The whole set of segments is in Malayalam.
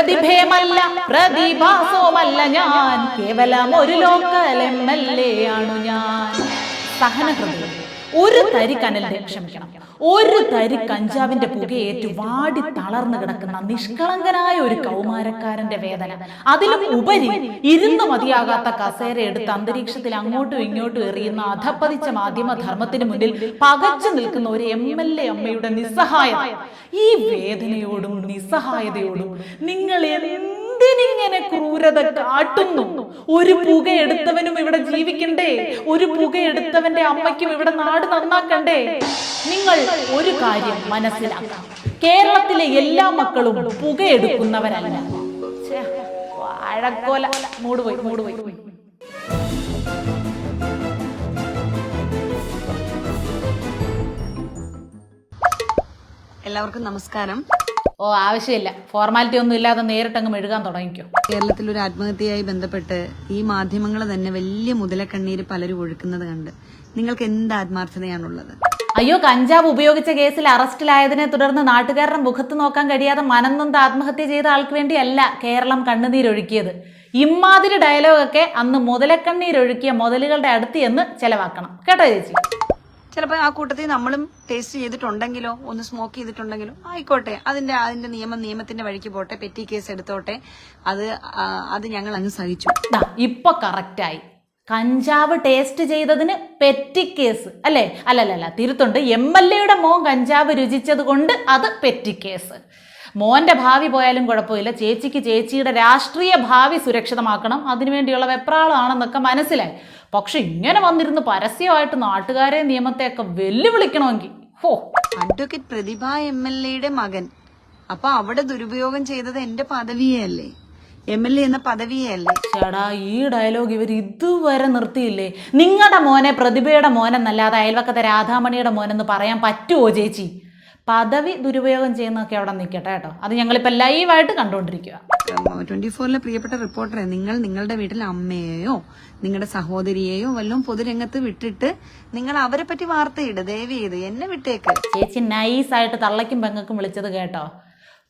പ്രതിഭയമല്ല പ്രതിഭാസവുമല്ല ഞാൻ. കേവലം ഒരു ലോക്കൽ എം എൽ എ ആണു ഞാൻ. സഹനഹൃദയം. ഒരു തരി കനലിന്റെ ക്ഷമിക്കണം. ഒരു തരി കഞ്ചാവിന്റെ പുകയേറ്റ് വാടി തളർന്നു കിടക്കുന്ന നിഷ്കളങ്കനായ ഒരു കൗമാരക്കാരന്റെ വേദന. അതിലും ഉപരി ഇരുന്ന് മതിയാകാത്ത കസേര എടുത്ത് അന്തരീക്ഷത്തിൽ അങ്ങോട്ടും ഇങ്ങോട്ടും എറിയുന്ന അധപ്പതിച്ച മാധ്യമധർമ്മത്തിന് മുന്നിൽ പകച്ചു നിൽക്കുന്ന ഒരു എം എൽ എ അമ്മയുടെ നിസ്സഹായത. ഈ വേദനയോടും നിസ്സഹായതയോടും നിങ്ങൾ എന്തിനിങ്ങനെ ക്രൂരത കാട്ടുന്നു. ഒരു പുക എടുത്തവനും ഇവിടെ ജീവിക്കണ്ടേ. ഒരു പുക എടുത്തവന്റെ അമ്മയ്ക്കും ഇവിടെ നാട് നന്നാക്കണ്ടേ. നിങ്ങൾ ഒരു കാര്യം മനസ്സിലാക്കാം കേരളത്തിലെ എല്ലാ മക്കളും പുക എടുക്കുന്നവരല്ല. ഛെ, വാഴക്കോല. പോയി പോയി. എല്ലാവർക്കും നമസ്കാരം. ഓ ആവശ്യമില്ല. ഫോർമാലിറ്റി ഒന്നും ഇല്ലാതെ നേരിട്ടങ്ങ് മെഴുകാൻ തുടങ്ങിക്കോ. കേരളത്തിൽ ഒരു ആത്മഹത്യയായി ബന്ധപ്പെട്ട് ഈ മാധ്യമങ്ങൾ തന്നെ വലിയ മുതലക്കണ്ണീര് പലരും ഒഴുക്കുന്നത് കണ്ട് നിങ്ങൾക്ക് എന്ത് ആത്മാർത്ഥതയാണുള്ളത്? അയ്യോ കഞ്ചാവ് ഉപയോഗിച്ച കേസിൽ അറസ്റ്റിലായതിനെ തുടർന്ന് നാട്ടുകാരുടെ മുഖത്ത് നോക്കാൻ കഴിയാതെ മനംനൊന്ത് ആത്മഹത്യ ചെയ്ത ആൾക്ക് വേണ്ടിയല്ല കേരളം കണ്ണുനീരൊഴുക്കിയത്. ഇമ്മാതിരി ഡയലോഗൊക്കെ അന്ന് മുതലക്കണ്ണീരൊഴുക്കിയ മുതലുകളുടെ അടുത്ത് എന്ന് ചെലവാക്കണം. കേട്ടോ ചേച്ചി? ചിലപ്പോൾ ആ കൂട്ടത്തിൽ നമ്മളും ടേസ്റ്റ് ചെയ്തിട്ടുണ്ടെങ്കിലോ ഒന്ന് സ്മോക്ക് ചെയ്തിട്ടുണ്ടെങ്കിലോ ആയിക്കോട്ടെ. അതിന്റെ അതിന്റെ നിയമം നിയമത്തിന്റെ വഴിക്ക് പോട്ടെ പെറ്റി കേസ് എടുത്തോട്ടെ. അത് അത് ഞങ്ങൾ അങ്ങ് സഹിച്ചു. ദാ ഇപ്പൊ കറക്റ്റായി കഞ്ചാവ് ടേസ്റ്റ് ചെയ്തതിന് പെറ്റി കേസ് അല്ലേ? അല്ലല്ലല്ല തിരുത്തുണ്ട്. എം എൽ എയുടെ മോൻ കഞ്ചാവ് രുചിച്ചത് കൊണ്ട് അത് പെറ്റി കേസ് മോന്റെ ഭാവി പോയാലും കുഴപ്പമില്ല. ചേച്ചിക്ക് ചേച്ചിയുടെ രാഷ്ട്രീയ ഭാവി സുരക്ഷിതമാക്കണം. അതിനുവേണ്ടിയുള്ള വെപ്രാളാണെന്നൊക്കെ മനസ്സിലായി. പക്ഷെ ഇങ്ങനെ വന്നിരുന്ന് പരസ്യമായിട്ട് നാട്ടുകാരെ നിയമത്തെയൊക്കെ വെല്ലുവിളിക്കണമെങ്കിൽ. ഹോ. അഡ്വക്കേറ്റ് പ്രതിഭ എം എൽ എയുടെ മകൻ. അപ്പൊ അവിടെ ദുരുപയോഗം ചെയ്തത് എന്റെ പദവിയല്ലേ? എം എൽ എ എന്ന പദവിയല്ലേ? ചേടാ ഈ ഡയലോഗ് ഇവർ ഇതുവരെ നിർത്തിയില്ലേ? നിങ്ങളുടെ മോനെ പ്രതിഭയുടെ മോനെന്നല്ലാതെ അയൽവക്കത്തെ രാധാമണിയുടെ മോനെന്ന് പറയാൻ പറ്റുമോ ചേച്ചി? പദവി ദുരുപയോഗം ചെയ്യുന്നതൊക്കെ അവിടെ നിൽക്കട്ടെ കേട്ടോ. അത് ഞങ്ങളിപ്പോൾ ലൈവായിട്ട് കണ്ടുകൊണ്ടിരിക്കുക ട്വന്റി ഫോറിലെ പ്രിയപ്പെട്ട റിപ്പോർട്ടറെ നിങ്ങൾ നിങ്ങളുടെ വീട്ടിലെ അമ്മയെയോ നിങ്ങളുടെ സഹോദരിയെയോ വല്ലതും പൊതുരംഗത്ത് വിട്ടിട്ട് നിങ്ങൾ അവരെ പറ്റി വാർത്തയിട് ദയവ് ചെയ്ത് എന്നെ വിട്ടേക്ക്. ചേച്ചി നൈസായിട്ട് തള്ളയ്ക്കും പെങ്ങക്കും വിളിച്ചത് കേട്ടോ.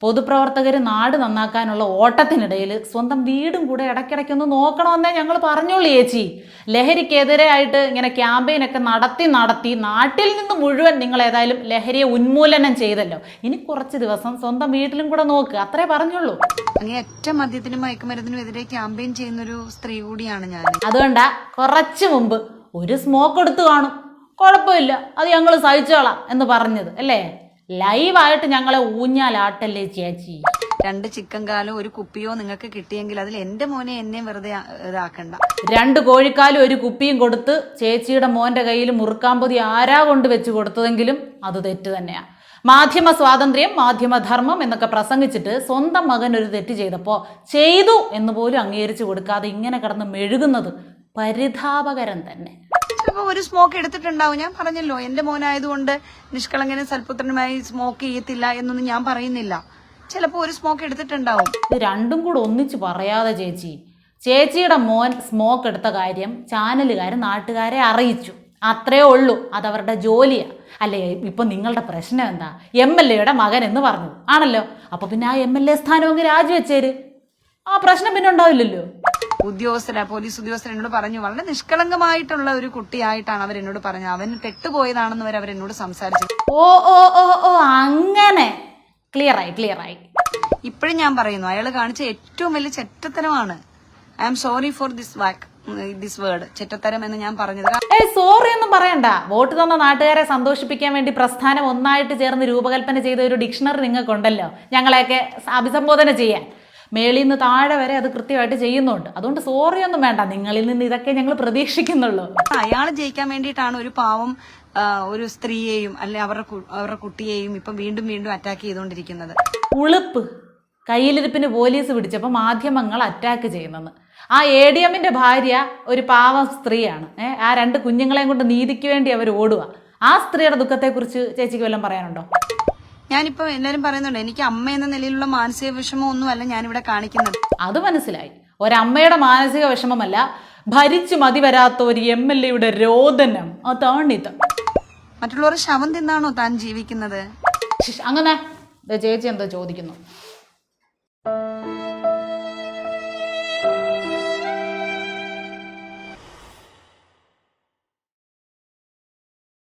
പൊതുപ്രവർത്തകർ നാട് നന്നാക്കാനുള്ള ഓട്ടത്തിനിടയിൽ സ്വന്തം വീടും കൂടെ ഇടയ്ക്കിടയ്ക്കൊന്ന് നോക്കണമെന്നേ ഞങ്ങൾ പറഞ്ഞോളൂ ചേച്ചി. ലഹരിക്കെതിരായിട്ട് ഇങ്ങനെ ക്യാമ്പയിനൊക്കെ നടത്തി നടത്തി നാട്ടിൽ നിന്ന് മുഴുവൻ നിങ്ങൾ ഏതായാലും ലഹരിയെ ഉന്മൂലനം ചെയ്തല്ലോ. ഇനി കുറച്ച് ദിവസം സ്വന്തം വീട്ടിലും കൂടെ നോക്ക്. അത്രേ പറഞ്ഞുള്ളൂ. ഒറ്റ മദ്യത്തിനും മയക്കുമരുന്നിനും എതിരെ ക്യാമ്പയിൻ ചെയ്യുന്ന ഒരു സ്ത്രീ കൂടിയാണ് ഞാൻ അതുകൊണ്ടാ കുറച്ച് മുമ്പ് ഒരു സ്മോക്ക് എടുത്തു കാണും. കുഴപ്പമില്ല. അത് ഞങ്ങൾ സഹിച്ചോളാം എന്ന് പറഞ്ഞത്. അല്ലേ? ലൈവായിട്ട് ഞങ്ങളെ ഊഞ്ഞാലാട്ടല്ലേ ചേച്ചി? രണ്ട് ചിക്കൻ കാലോ ഒരു കുപ്പിയോ നിങ്ങൾക്ക് കിട്ടിയെങ്കിൽ അതിൽ എന്റെ മോനെ എന്നെ വെറുതെ ഇതാക്കണ്ട. രണ്ട് കോഴിക്കാലും ഒരു കുപ്പിയും കൊടുത്ത് ചേച്ചിയുടെ മോന്റെ കയ്യിൽ മുറുക്കാമ്പൊതി ആരാ കൊണ്ട് വെച്ച് കൊടുത്തതെങ്കിലും അത് തെറ്റ് തന്നെയാണ് മാധ്യമ സ്വാതന്ത്ര്യം മാധ്യമധർമ്മം എന്നൊക്കെ പ്രസംഗിച്ചിട്ട് സ്വന്തം മകൻ ഒരു തെറ്റ് ചെയ്തപ്പോൾ ചെയ്തു എന്ന് പോലും അംഗീകരിച്ചു കൊടുക്കാതെ ഇങ്ങനെ കിടന്ന് മെഴുകുന്നത് പരിതാപകരം തന്നെ. ചിലപ്പോ ഒരു സ്മോക്ക് എടുത്തിട്ടുണ്ടാവും. ഞാൻ പറഞ്ഞല്ലോ എന്റെ മോനായതുകൊണ്ട് നിഷ്കളങ്കനും സൽപുത്രനുമായി സ്മോക്ക് ചെയ്യത്തില്ല എന്നൊന്നും ഞാൻ പറയുന്നില്ല. ചിലപ്പോ ഒരു സ്മോക്ക് എടുത്തിട്ടുണ്ടാവും. ഇത് രണ്ടും കൂടെ ഒന്നിച്ച് പറയാതെ ചേച്ചി. ചേച്ചിയുടെ മോൻ സ്മോക്ക് എടുത്ത കാര്യം ചാനലുകാർ നാട്ടുകാരെ അറിയിച്ചു. അത്രേ ഉള്ളൂ. അതവരുടെ ജോലിയാ. അല്ലേ ഇപ്പൊ നിങ്ങളുടെ പ്രശ്നം എന്താ? എം എൽ എയുടെ മകൻ എന്ന് പറഞ്ഞു ആണല്ലോ? അപ്പൊ പിന്നെ ആ എം എൽ എ സ്ഥാനം അങ്ങ് രാജിവെച്ചേര്. ആ പ്രശ്നം പിന്നെ ഉണ്ടാവില്ലല്ലോ. ഉദ്യോഗസ്ഥരാ പോലീസ് ഉദ്യോഗസ്ഥർ എന്നോട് പറഞ്ഞു വളരെ നിഷ്കളങ്കമായിട്ടുള്ള ഒരു കുട്ടിയായിട്ടാണ് അവർ എന്നോട് പറഞ്ഞത്. അവൻ പെട്ടുപോയതാണെന്ന് വരെ അവരെന്നോട് സംസാരിച്ചു. ഓ ഓ ഓ ഓ അങ്ങനെ. ക്ലിയർ ആയി ക്ലിയർ ആയി ഇപ്പോഴും ഞാൻ പറയുന്നു അയാൾ കാണിച്ച ഏറ്റവും വലിയ ചെറ്റത്തരമാണ്. I am sorry for this walk this word ചെറ്റത്തരം എന്ന് ഞാൻ പറഞ്ഞത്. സോറി ഒന്നും പറയണ്ട. വോട്ട് തന്ന നാട്ടുകാരെ സന്തോഷിപ്പിക്കാൻ വേണ്ടി പ്രസ്ഥാനം ഒന്നായിട്ട് ചേർന്ന് രൂപകൽപ്പന ചെയ്ത ഒരു ഡിക്ഷണറി നിങ്ങൾക്കുണ്ടല്ലോ. ഞങ്ങളെയൊക്കെ അഭിസംബോധന ചെയ്യാൻ. മേളിൽ നിന്ന് താഴെ വരെ അത് കൃത്യമായിട്ട് ചെയ്യുന്നുണ്ട്. അതുകൊണ്ട് സോറി ഒന്നും വേണ്ട. നിങ്ങളിൽ നിന്ന് ഇതൊക്കെ ഞങ്ങൾ പ്രതീക്ഷിക്കുന്നുള്ളൂ. അയാൾ ജയിക്കാൻ വേണ്ടിയിട്ടാണ് ഒരു പാവം ഒരു സ്ത്രീയെയും അല്ലെ അവരുടെ അവരുടെ കുട്ടിയെയും ഇപ്പം വീണ്ടും വീണ്ടും അറ്റാക്ക് ചെയ്തുകൊണ്ടിരിക്കുന്നത്. ഉളുപ്പ്. കയ്യിലിരിപ്പിന് പോലീസ് പിടിച്ചപ്പോൾ മാധ്യമങ്ങൾ അറ്റാക്ക് ചെയ്യുന്നത്. ആ എ ഡി എമ്മിന്റെ ഭാര്യ ഒരു പാവം സ്ത്രീയാണ്. ഏഹ് ആ രണ്ട് കുഞ്ഞുങ്ങളെയും കൊണ്ട് നീതിക്ക് വേണ്ടി അവർ ഓടുക. ആ സ്ത്രീയുടെ ദുഃഖത്തെക്കുറിച്ച് ചേച്ചിക്ക് വല്ലതും പറയാനുണ്ടോ? ഞാനിപ്പോ എല്ലാരും പറയുന്നുണ്ട് എനിക്ക് അമ്മ എന്ന നിലയിലുള്ള മാനസിക വിഷമം ഒന്നുമല്ല ഞാനിവിടെ കാണിക്കുന്നത്. അത് മനസ്സിലായി. ഒരമ്മയുടെ മാനസിക വിഷമമല്ല ഭരിച്ചു മതി വരാത്ത ഒരു എം എൽ എയുടെ രോദനം. അതാണിത് മറ്റുള്ളവർ ശവം തിന്നാണോ താൻ ജീവിക്കുന്നത്? അങ്ങനെ. ചേച്ചി എന്താ ചോദിക്കുന്നു.